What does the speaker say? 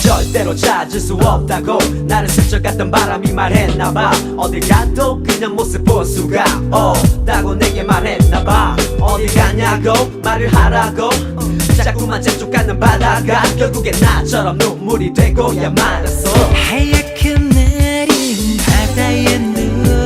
절대로 찾을 수 없다고. 나를 스쳐갔던 바람이 말했나봐. 어딜 가도 그냥 모습 볼 수가 없다고 내게 말했나봐. 어딜 가냐고 말을 하라고. 자꾸만 재촉하는 바다가 결국엔 나처럼 눈물이 되고야 말았어.